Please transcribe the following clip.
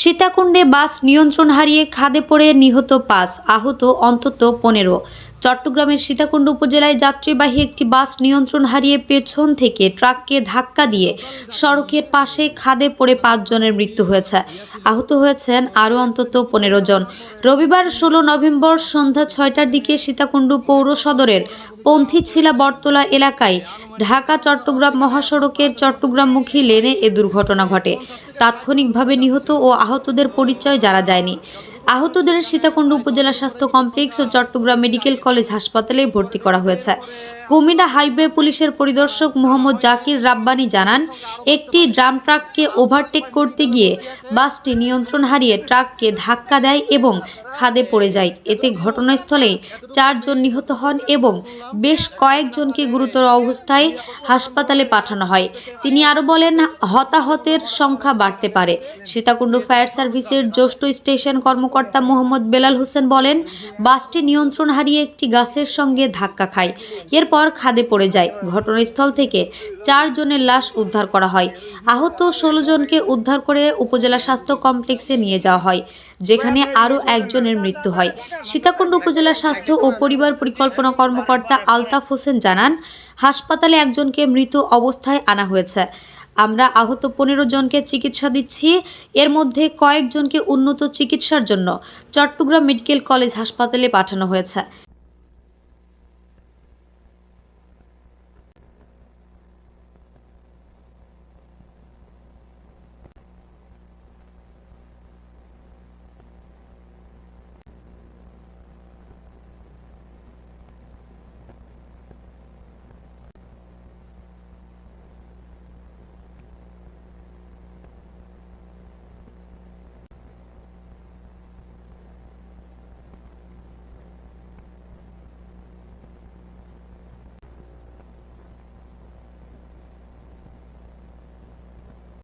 সীতাকুণ্ডে বাস নিয়ন্ত্রণ হারিয়ে খাদে পড়ে নিহত পাঁচ, আহত অন্তত পনেরো। চট্টগ্রামের সীতাকুণ্ড উপজেলায় যাত্রীবাহী একটি বাস নিয়ন্ত্রণ হারিয়ে পেছন থেকে ট্রাককে ধাক্কা দিয়ে সড়কের পাশে খাদে পড়ে পাঁচজনের মৃত্যু হয়েছে। আহত হয়েছেন আরও অন্তত পনেরো জন। রবিবার ষোলো নভেম্বর সন্ধ্যা ছয়টার দিকে সীতাকুণ্ড পৌর সদরের পন্থীছিলা বটতলা এলাকায়। ঢাকা, চট্টগ্রাম মহাসড়কের চট্টগ্রামমুখী লেনে এ দুর্ঘটনা ঘটে। তাৎক্ষণিকভাবে নিহত ও আহতদের পরিচয় জানা যায়নি। আহতদের সীতাকুণ্ড উপজেলা স্বাস্থ্য কমপ্লেক্স ও চট্টগ্রাম মেডিকেল কলেজ হাসপাতালে ভর্তি করা হয়েছে। কুমিল্লা হাইওয়ে পুলিশের পরিদর্শক মোহাম্মদ জাকির রাব্বানি জানান, একটি ড্রাম ট্রাককে ওভারটেক করতে গিয়ে বাসটি নিয়ন্ত্রণ হারিয়ে ট্রাককে ধাক্কা দেয় এবং খাদে পড়ে যায়। এতে ঘটনাস্থলেই চারজন নিহত হন এবং বেশ কয়েকজনকে গুরুতর অবস্থায় হাসপাতালে পাঠানো হয়। তিনি আরও বলেন, হতাহতের সংখ্যা বাড়তে পারে। সীতাকুণ্ড ফায়ার সার্ভিসের জ্যেষ্ঠ স্টেশন কর্মকর্তা মোহাম্মদ বেলাল হোসেন বলেন, বাসটি নিয়ন্ত্রণ হারিয়ে একটি গাছের সঙ্গে ধাক্কা খায়। এরপর খাদে পড়ে যায়। ঘটনাস্থল থেকে চারজনের লাশ উদ্ধার করা হয়। আহত ষোলো জনকে উদ্ধার করে উপজেলা স্বাস্থ্য কমপ্লেক্সে নিয়ে যাওয়া হয়, যেখানে আরও একজনের মৃত্যু হয়। সীতাকুণ্ড উপজেলা স্বাস্থ্য ও পরিবার পরিকল্পনা কর্মকর্তা আলতাফ হোসেন জানান, হাসপাতালে একজনকে মৃত অবস্থায় আনা হয়েছে। আমরা আহত পনেরো জনকে চিকিৎসা দিচ্ছি। এর মধ্যে কয়েকজনকে উন্নত চিকিৎসার জন্য চট্টগ্রাম মেডিকেল কলেজ হাসপাতালে পাঠানো হয়েছে।